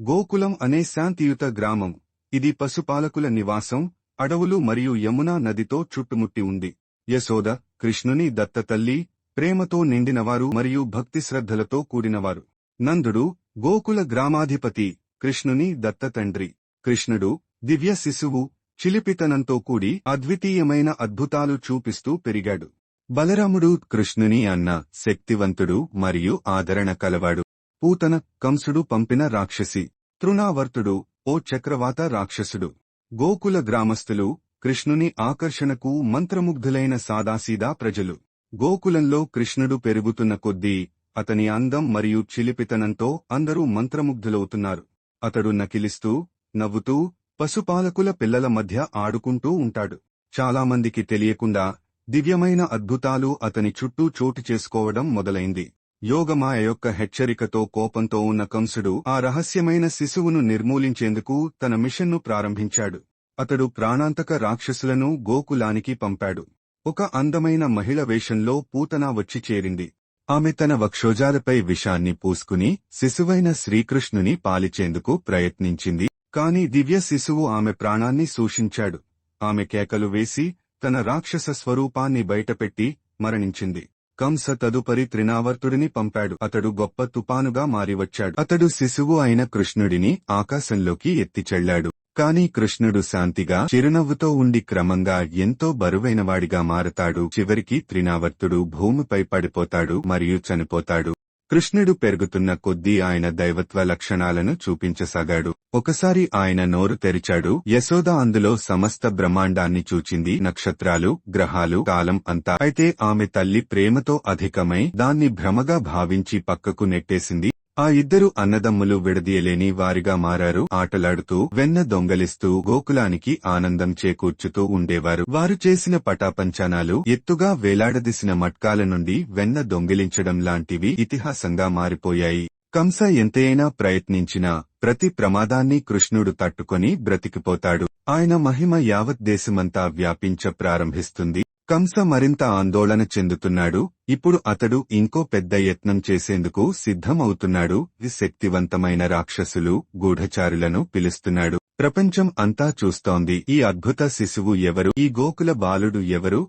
గోకులం అనే శాంతియుత గ్రామం. ఇది పశుపాలకుల నివాసం అడవులు మరియు యమునా నదితో చుట్టుముట్టి ఉంది. యశోద కృష్ణుని దత్తతల్లి ప్రేమతో నిండినవారు మరియు భక్తి శ్రద్ధలతో కూడినవారు. నందుడు గోకుల గ్రామాధిపతి కృష్ణుని దత్తతండ్రి. కృష్ణుడు దివ్య శిశువు చిలిపితనంతో కూడి అద్వితీయమైన అద్భుతాలు చూపిస్తూ పెరిగాడు. బలరాముడు కృష్ణుని అన్న శక్తివంతుడు మరియు ఆదరణ కలవాడు. పూతన కంసుడు పంపిన రాక్షసి. తృణావర్తుడు ఓ చక్రవాత రాక్షసుడు. గోకుల గ్రామస్థులు కృష్ణుని ఆకర్షణకు మంత్రముగ్ధులైన సాదాసీదా ప్రజలు. గోకులంలో కృష్ణుడు పెరుగుతున్న కొద్దీ అతని అందం మరియు చిలిపితనంతో అందరూ మంత్రముగ్ధులవుతున్నారు. అతడు నకిలిస్తూ నవ్వుతూ పశుపాలకుల పిల్లల మధ్య ఆడుకుంటూ ఉంటాడు. చాలామందికి తెలియకుండా దివ్యమైన అద్భుతాలు అతని చుట్టూ చోటు చేసుకోవడం మొదలైంది. యోగమాయ యొక్క హెచ్చరికతో కోపంతో ఉన్న కంసుడు ఆ రహస్యమైన శిశువును నిర్మూలించేందుకు తన మిషన్ను ప్రారంభించాడు. అతడు ప్రాణాంతక రాక్షసులను గోకులానికి పంపాడు. ఒక అందమైన మహిళ వేషంలో పూతనా వచ్చి చేరింది. ఆమె తన వక్షోజాలపై విషాన్ని పూసుకుని శిశువైన శ్రీకృష్ణుని పాలిచేందుకు ప్రయత్నించింది. కాని దివ్య శిశువు ఆమె ప్రాణాన్ని సూషించాడు ఆమె కేకలు వేసి తన రాక్షస స్వరూపాన్ని బయటపెట్టి మరణించింది. కంస తదుపరి త్రినావర్తుడిని పంపాడు. అతడు గొప్ప తుపానుగా మారివచ్చాడు. అతడు శిశువు అయిన కృష్ణుడిని ఆకాశంలోకి ఎత్తిచెళ్ళాడు. కాని కృష్ణుడు శాంతిగా చిరునవ్వుతో ఉండి క్రమంగా ఎంతో బరువైనవాడిగా మారతాడు. చివరికి త్రినావర్తుడు భూమిపై పడిపోతాడు మరియు చనిపోతాడు. కృష్ణుడు పెరుగుతున్న కొద్దీ ఆయన దైవత్వ లక్షణాలను చూపించసాగాడు. ఒకసారి ఆయన నోరు తెరిచాడు. యశోద అందులో సమస్త బ్రహ్మాండాన్ని చూచింది. నక్షత్రాలు గ్రహాలు కాలం అంతా. అయితే ఆమె తల్లి ప్రేమతో అధికమై దాన్ని భ్రమగా భావించి పక్కకు నెట్టేసింది. ఆ ఇద్దరు అన్నదమ్ములు విడదీయలేని వారిగా మారారు. ఆటలాడుతూ వెన్న దొంగలిస్తూ గోకులానికి ఆనందం చేకూర్చుతూ ఉండేవారు. వారు చేసిన పటాపంచానాలు ఎత్తుగా వేలాడదీసిన మట్కాల నుండి వెన్న దొంగిలించడం లాంటివి ఇతిహాసంగా మారిపోయాయి. కంస ఎంతైనా ప్రయత్నించినా ప్రతి ప్రమాదాన్ని కృష్ణుడు తట్టుకొని బ్రతికిపోతాడు. ఆయన మహిమ యావత్ దేశమంతా వ్యాపించ ప్రారంభిస్తుంది. కంస మరింత ఆందోళన చెందుతున్నాడు. ఇప్పుడు అతడు ఇంకో పెద్ద యత్నం చేసేందుకు సిద్ధమవుతున్నాడు. శక్తివంతమైన రాక్షసులు గూఢచారులను పిలుస్తున్నాడు. ప్రపంచం అంతా చూస్తోంది. ఈ అద్భుత శిశువు ఎవరు? ఈ గోకుల బాలుడు ఎవరు?